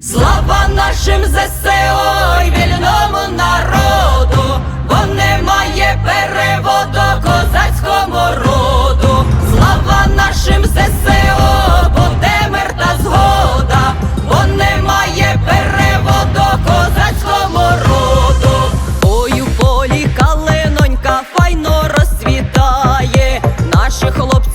Слава нашим ЗСО і вільному народу, бо немає переводу козацькому роду, слава нашим ЗСО, бо демер та згода, бо немає переводу козацькому роду. Ой, у полі калинонька файно розцвітає, наші хлопці.